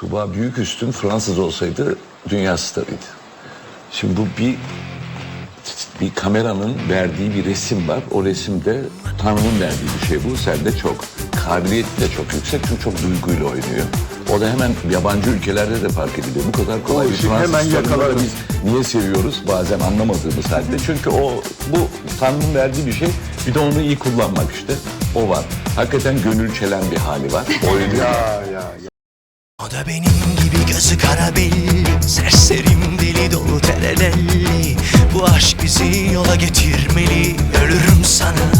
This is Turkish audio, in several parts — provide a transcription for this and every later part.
Tuğba Büyüküstün Fransız olsaydı dünya starıydı. Şimdi bu bir bir kameranın verdiği bir resim var. O resimde Tanrı'nın verdiği bir şey bu. Sende çok. Kabiliyeti de çok yüksek çünkü çok duyguyla oynuyor. O da hemen yabancı ülkelerde de fark ediliyor. Bu kadar kolay O bir Fransız hemen yakalarız. biz niye seviyoruz bazen anlamadığımız halde. Çünkü o bu Tanrı'nın verdiği bir şey. Bir de onu iyi kullanmak işte. O var. Hakikaten gönül çelen bir hali var. Oynuyor. Ya ya ya. Da benim gibi gözü kara belli Serserim deli dolu terelelli. Bu aşk bizi yola getirmeli. Ölürüm sana.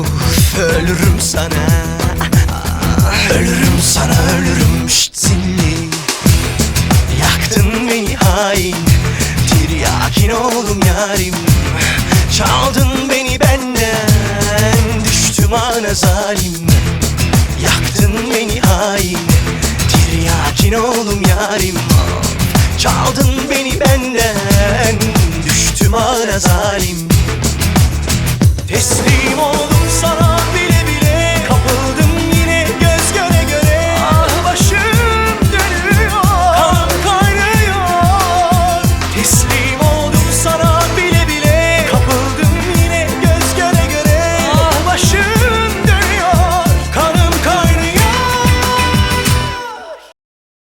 Uf, ölürüm sana. Ölürüm sana ölürüm şşt zilli. Yaktın beni hain. Tiryakin oldum yarim. Çaldın beni benden. Düştüm ana zalim. Yaktın beni hain oğlum yarim. Çaldın beni benden. Düştüm ana zalim. Teslim oldum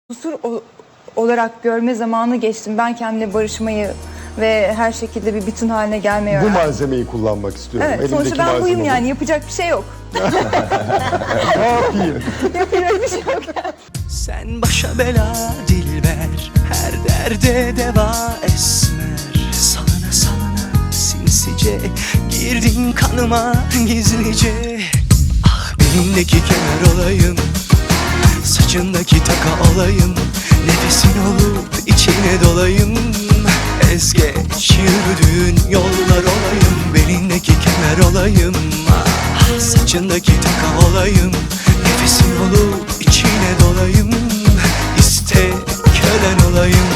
kusur olarak görme zamanı geçtim. Ben kendimle barışmayı ve her şekilde bir bütün haline gelmeyi Bu öğrendim. malzemeyi kullanmak istiyorum. Evet, sonuçta Elimdeki ben buyum bu. yani yapacak bir şey yok. Ne yapayım? yapacak bir şey yok. Sen başa bela dilber Her derde deva esmer Salına salına sinsice Girdin kanıma gizlice Ah benimdeki kemer olayım Saçındaki taka olayım Nefesin olup içine dolayım Ez geç yürüdüğün yollar olayım Belindeki kemer olayım Saçındaki taka olayım Nefesin olup içine dolayım İste kölen olayım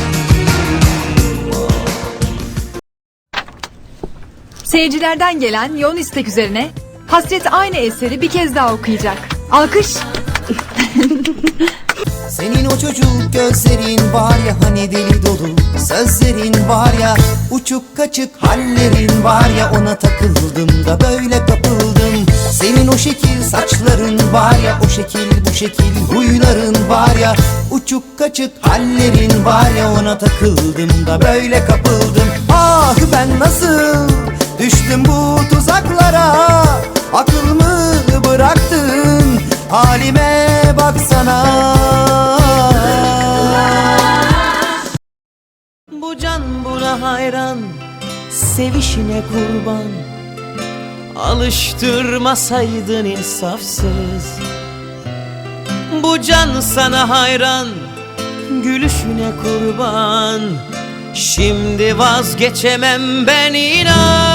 Seyircilerden gelen yoğun istek üzerine Hasret aynı eseri bir kez daha okuyacak. Alkış. Senin o çocuk gözlerin var ya hani deli dolu Sözlerin var ya uçuk kaçık hallerin var ya Ona takıldım da böyle kapıldım. Senin o şekil saçların var ya o şekil bu şekil huyların var ya Uçuk kaçık hallerin var ya ona takıldım da böyle kapıldım. Ah ben nasıl düştüm bu tuzaklara? Akıl mı bıraktın halime baksana. Bu can buna hayran Sevişine kurban. Alıştırmasaydın insafsız. Bu can sana hayran Gülüşüne kurban. Şimdi vazgeçemem ben inan